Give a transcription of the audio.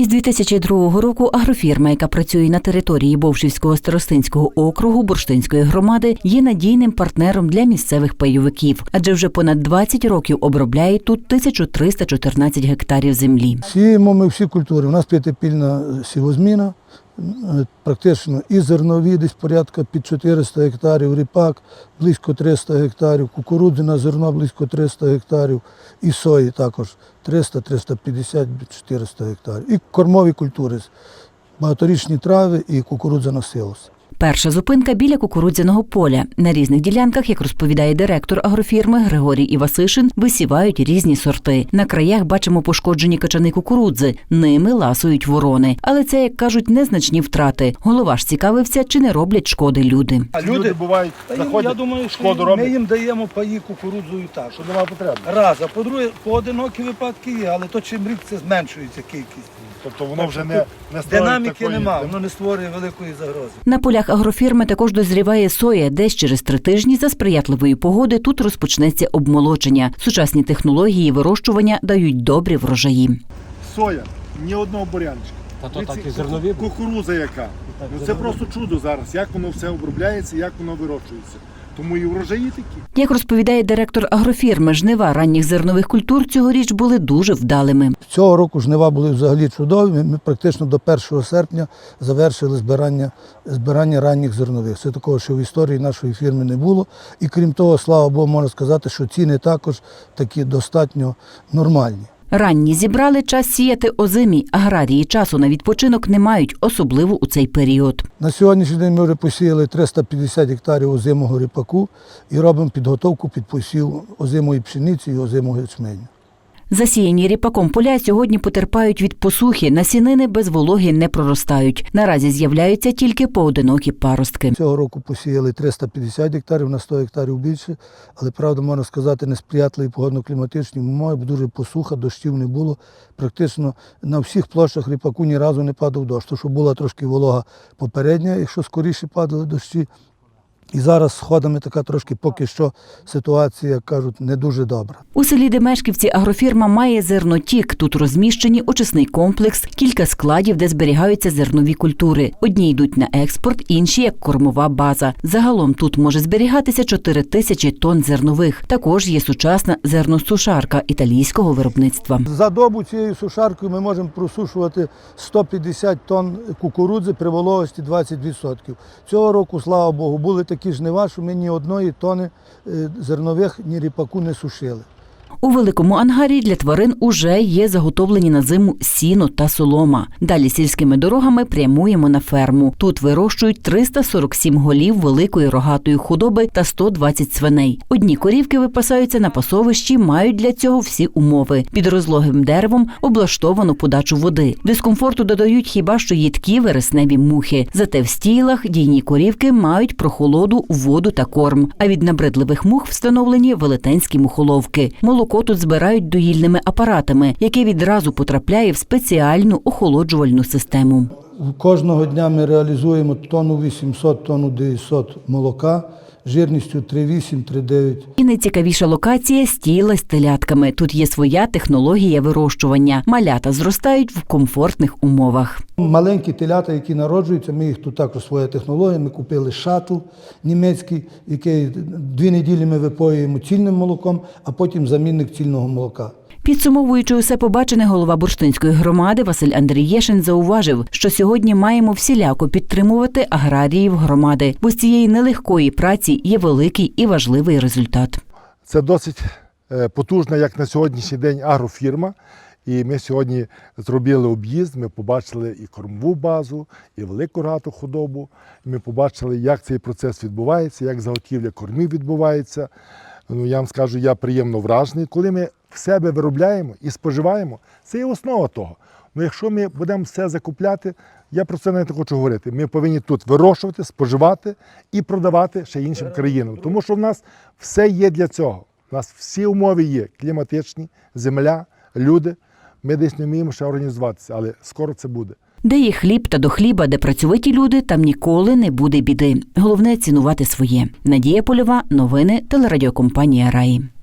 Із 2002 року агрофірма, яка працює на території Бовшівського старостинського округу Бурштинської громади, є надійним партнером для місцевих пайовиків, адже вже понад 20 років обробляє тут 1314 гектарів землі. Сіємо ми всі культури. У нас п'ятипільна сівозміна, практично і зернові, десь порядка під 400 гектарів, ріпак близько 300 гектарів, кукурудзи на зерно близько 300 гектарів, і сої також 300, 350, 400 гектарів. І кормові культури, багаторічні трави і кукурудза на силос. Перша зупинка біля кукурудзяного поля. На різних ділянках, як розповідає директор агрофірми Григорій Івасишин, висівають різні сорти. На краях бачимо пошкоджені качани кукурудзи. Ними ласують ворони. Але це, як кажуть, незначні втрати. Голова ж цікавився, чи не роблять шкоди люди. А люди, бувають, заходять, я думаю, що шкоду ми їм даємо паї кукурудзу і так. що немає потреби. Раз, а по-друге, поодинокі випадки є, але то чим рік це зменшується кількість. Тобто воно вже не, не створює Динаміки такої- нема, воно не створює великої загрози. На полях агрофірми також дозріває соя. Десь через три тижні за сприятливої погоди тут розпочнеться обмолодження. Сучасні технології вирощування дають добрі врожаї. Соя, ні одного буряночка. Та то так і зернові. Кукуруза яка. Ну, це просто чудо зараз, як воно все обробляється, як воно вирощується. Тому і врожаї такі. Як розповідає директор агрофірми, жнива ранніх зернових культур цьогоріч були дуже вдалими. Цього року жнива були взагалі чудові. Ми- Ми практично до 1 серпня завершили збирання, збирання ранніх зернових. Це такого, що в історії нашої фірми не було. І крім того, слава Богу, можна сказати, що ціни також такі достатньо нормальні. Ранні зібрали час сіяти озимі. Аграрії часу на відпочинок не мають, особливо у цей період. На сьогоднішній день ми вже посіяли 350 гектарів озимого ріпаку і робимо підготовку під посів озимої пшениці і озимого ячменю. Засіяні ріпаком поля сьогодні потерпають від посухи. Насінини без вологи не проростають. Наразі з'являються тільки поодинокі паростки. Цього року посіяли 350 гектарів, на 100 гектарів більше, але правда можна сказати, несприятливі погодно-кліматичні умови, бо дуже посуха, дощів не було. Практично на всіх площах ріпаку ні разу не падав дощ. То, що була трошки волога попередня, якщо скоріше падали дощі. І зараз з ходами така трошки поки що ситуація, як кажуть, не дуже добра. У селі Демешківці агрофірма має зернотік. Тут розміщені очисний комплекс, кілька складів, де зберігаються зернові культури. Одні йдуть на експорт, інші як кормова база. Загалом тут може зберігатися 4 тисячі тонн зернових. Також є сучасна зерносушарка італійського виробництва. За добу цією сушаркою ми можемо просушувати 150 тонн кукурудзи при вологості 20%. Цього року, слава Богу, були такі жнива, що ми ні одної тони е, зернових, ні ріпаку не сушили. У великому ангарі для тварин уже є заготовлені на зиму сіно та солома. Далі сільськими дорогами прямуємо на ферму. Тут вирощують 347 голів великої рогатої худоби та 120 свиней. Одні корівки випасаються на пасовищі, мають для цього всі умови. Під розлогим деревом облаштовано подачу води. Дискомфорту додають хіба що їдкі вересневі мухи. Зате в стілах дійні корівки мають прохолоду, воду та корм. А від набридливих мух встановлені велетенські мухоловки. Молоко тут збирають доїльними апаратами, яке відразу потрапляє в спеціальну охолоджувальну систему. Кожного дня ми реалізуємо тонну 800, тонну 900 молока жирністю 3,8-3,9. І найцікавіша локація стіла з телятками. Тут є своя технологія вирощування. Малята зростають в комфортних умовах. Маленькі телята, які народжуються, ми їх тут також своя технологія. Ми купили шатл німецький, який дві неділі ми випоюємо цільним молоком, а потім замінник цільного молока. Підсумовуючи усе побачене, голова бурштинської громади Василь Андрієшин зауважив, що сьогодні маємо всіляко підтримувати аграріїв громади, бо з цієї нелегкої праці є великий і важливий результат. Це досить е, потужна, як на сьогоднішній день, агрофірма. І ми сьогодні зробили об'їзд, ми побачили і кормову базу, і велику рату худобу. Ми побачили, як цей процес відбувається, як заготівля кормів відбувається. Ну, я вам скажу, я приємно вражений. Коли ми в себе виробляємо і споживаємо, це є основа того. Ну, якщо ми будемо все закупляти, я про це навіть не хочу говорити. Ми повинні тут вирощувати, споживати і продавати ще іншим країнам. Тому що в нас все є для цього. У нас всі умови є кліматичні, земля, люди. Ми десь не вміємо ще організуватися, але скоро це буде. Де є хліб та до хліба, де працьовиті люди, там ніколи не буде біди. Головне цінувати своє. Надія Польова, новини телерадіокомпанія Раї.